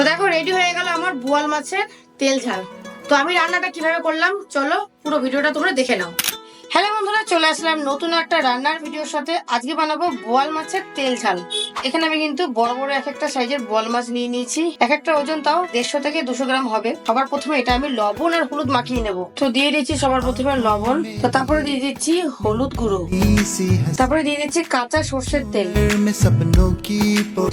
তো দেখো রেডি হয়ে গেল আমার বোয়াল মাছের তেল ঝাল। তো আমি রান্নাটা কীভাবে করলাম? চলো পুরো ভিডিওটা তোমরা দেখে নাও। হ্যালো বন্ধুরা, চলে আসলাম নতুন একটা রান্নার ভিডিওর সাথে। আজকে বানাবো বোয়াল মাছের তেল ঝাল। এখানে আমি কিন্তু বড় বড় এক একটা সাইজের বোয়াল মাছ নিয়ে নিয়েছি। এক একটা ওজন তাও দেড়শো থেকে দুশো গ্রাম হবে। সবার প্রথমে এটা আমি লবণ আর হলুদ মাখিয়ে নেব। তো দিয়ে দিচ্ছি সবার প্রথমে লবণ। তো তারপরে দিয়ে দিচ্ছি হলুদ গুঁড়ো। তারপরে দিয়ে দিচ্ছি কাঁচা সর্ষের তেল।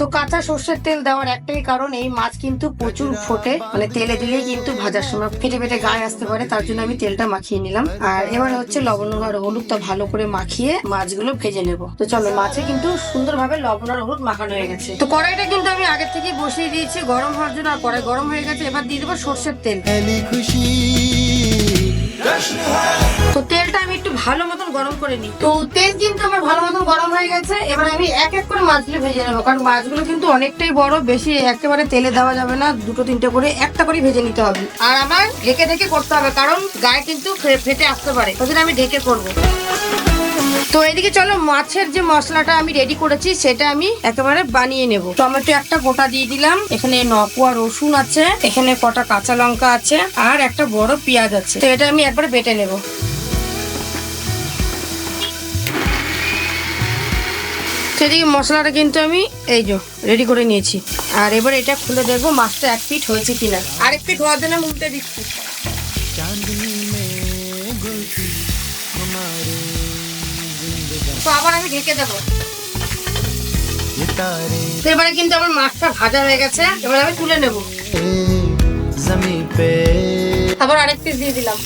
তো কাঁচা সর্ষের তেল দেওয়ার একটাই কারণ, এই মাছ কিন্তু প্রচুর ফোটে। মানে তেলে দিলেই কিন্তু ভাজার সময় ফেটে ফেটে গায়ে আসতে পারে, তার জন্য আমি তেলটা মাখিয়ে নিলাম। আর এবার হচ্ছে লবণ সুন্দরভাবে হলুদটা ভালো করে মাখিয়ে মাছগুলো ভেজে নেব। তো চলো, মাছে কিন্তু সুন্দরভাবে লবণ আর হলুদ মাখানো হয়ে গেছে। তো কড়াইটা কিন্তু আমি আগে থেকে বসিয়ে দিয়েছি গরম হওয়ার জন্য, আর কড়াই গরম হয়ে গেছে, এবার দিয়ে দেবো সর্ষের তেল। খুশি। তো তেলটা আমি একটু ভালো মতন গরম করে নিই। তো তেল কিন্তু আমার ভালো মতন গরম হয়ে গেছে, এবার আমি এক এক করে মাছগুলো ভেজে নেব, কারণ মাছগুলো কিন্তু অনেকটাই বড়, বেশি একেবারে তেলে দেওয়া যাবে না, দুটো তিনটে করে, একটা করে ভেজে নিতে হবে। আর আমার ঢেকে ঢেকে করতে হবে, কারণ গায়ে কিন্তু ফেটে আসতে পারে, ওই আমি ঢেকে করব। তো এদিকে চলো, মাছের যে মশলাটা আমি রেডি করেছি, সেটা আমি একেবারে বানিয়ে নেব। টমেটো একটা গোটা দিয়ে দিলাম, এখানে নকুয়া রসুন আছে, এখানে কটা কাঁচা লঙ্কা আছে, আর একটা বড় পেঁয়াজ আছে। তো এটা আমি একবারে বেটে নেব। সেদিকে মশলাটা কিন্তু আমি এই যে রেডি করে নিয়েছি। আর এবার এটা খুলে দেখব মাছটা এক পিট হয়েছে কিনা। আরেক পিট হওয়ার জন্য মুখটা দিচ্ছি। তো আবার আমি ঢেকে দেবো। এবারে কিন্তু আমার মাছটা ভাজা হয়ে গেছে এবার আমি তুলে নেব। আবার আরেক পিস দিয়ে দিলাম।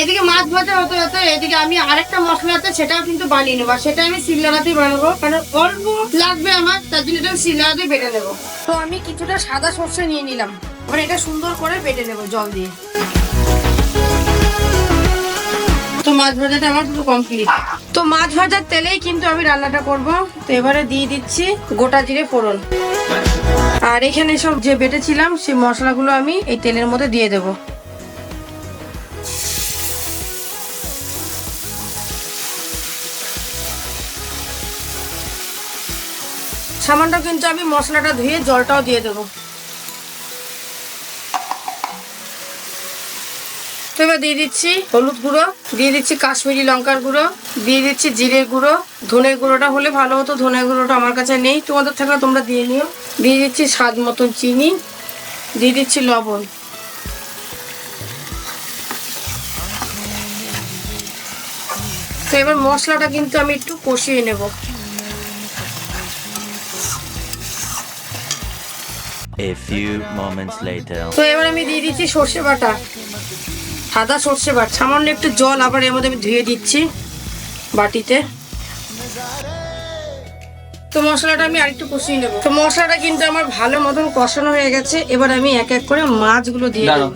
এদিকে মাছ ভাজা হতে হতে এদিকে আমি আরেকটা মশলাতে সেটাও কিন্তু বানিয়ে নেব। সেটা আমি শিলনোড়াতেই বানাবো কারণ অল্প লাগবে আমার তার জন্য এটা শিলনোড়াতে বেটে নেব। তো আমি কিছুটা সাদা সর্ষে নিয়ে নিলাম। এবার এটা সুন্দর করে বেটে নেব জল দিয়ে। তো মাছ ভাজাটা আমার পুরো কমপ্লিট তো মাছ ভাজার তেলেই কিন্তু আমি রান্নাটা করব। তো এবারে দিয়ে দিচ্ছি গোটা জিরে ফোড়ন। আর এখানে সব যে বেটেছিলাম, সেই মশলাগুলো আমি এই তেলের মধ্যে দিয়ে দেবো। সামান্য কিন্তু আমি মশলাটা ধুয়ে জলটাও দিয়ে দেবো। তো এবার দিয়ে দিচ্ছি হলুদ গুঁড়ো দিয়ে দিচ্ছি কাশ্মীরি লঙ্কার গুঁড়ো দিয়ে দিচ্ছি জিরে গুঁড়ো। ধনের গুঁড়োটা হলে ভালো হতো ধনের গুঁড়োটা আমার কাছে নেই। তোমাদের থাকলে তোমরা দিয়ে নিও। দিয়ে দিচ্ছি স্বাদ মতন চিনি দিয়ে দিচ্ছি লবণ। তো এবার মশলাটা কিন্তু আমি একটু কষিয়ে নেব. তো এবার আমি দিয়ে দিচ্ছি সর্ষে বাটা। সাদা সর্ষে বাট সামান্য একটু জল আবার এর মধ্যে আমি ধুয়ে দিচ্ছি বাটিতে। তো মশলাটা আমি আরেকটু কষিয়ে নেব। তো মশলাটা কিন্তু আমার ভালো মতন কষানো হয়ে গেছে এবার আমি এক এক করে মাছগুলো দিয়ে দেবো।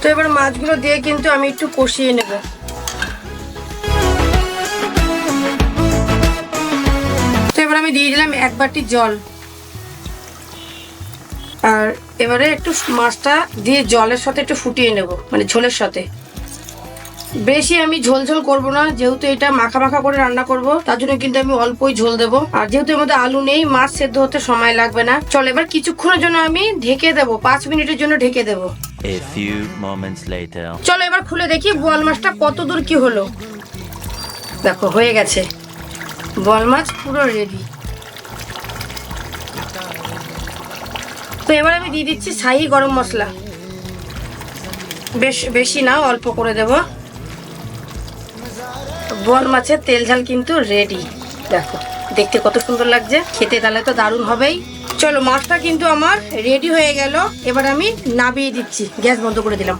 তো এবার মাছগুলো দিয়ে কিন্তু আমি একটু কষিয়ে নেব। তো এবার আমি দিয়ে দিলাম এক বাটি জল। আর এবারে একটু মাছটা দিয়ে জলের সাথে একটু ফুটিয়ে নেব মানে ঝোলের সাথে। বেশি আমি ঝোল ঝোল করব না, যেহেতু এটা মাখা মাখা করে রান্না করব, তার জন্য কিন্তু আমি অল্পই ঝোল দেব। আর যেহেতু এর মধ্যে আলু নেই, মাছ সেদ্ধ হতে সময় লাগবে না। চল এবার কিছুক্ষণের জন্য আমি ঢেকে দেবো, পাঁচ মিনিটের জন্য ঢেকে দেবো। A few moments later. চলো এবার খুলে দেখি বোয়াল মাছটা কত দূর কি হলো। দেখো, হয়ে গেছে। বোয়াল মাছ পুরো রেডি তো এবার আমি দিয়ে দিচ্ছি শাহি গরম মশলা। বেশ, বেশি না, অল্প করে দেব। বোয়াল মাছের তেল ঝাল কিন্তু রেডি দেখো, দেখতে কত সুন্দর লাগছে। খেতে তাহলে তো দারুণ হবেই। চলো, মাছটা কিন্তু আমার রেডি হয়ে গেল। এবার আমি নাবিয়ে দিচ্ছি, গ্যাস বন্ধ করে দিলাম।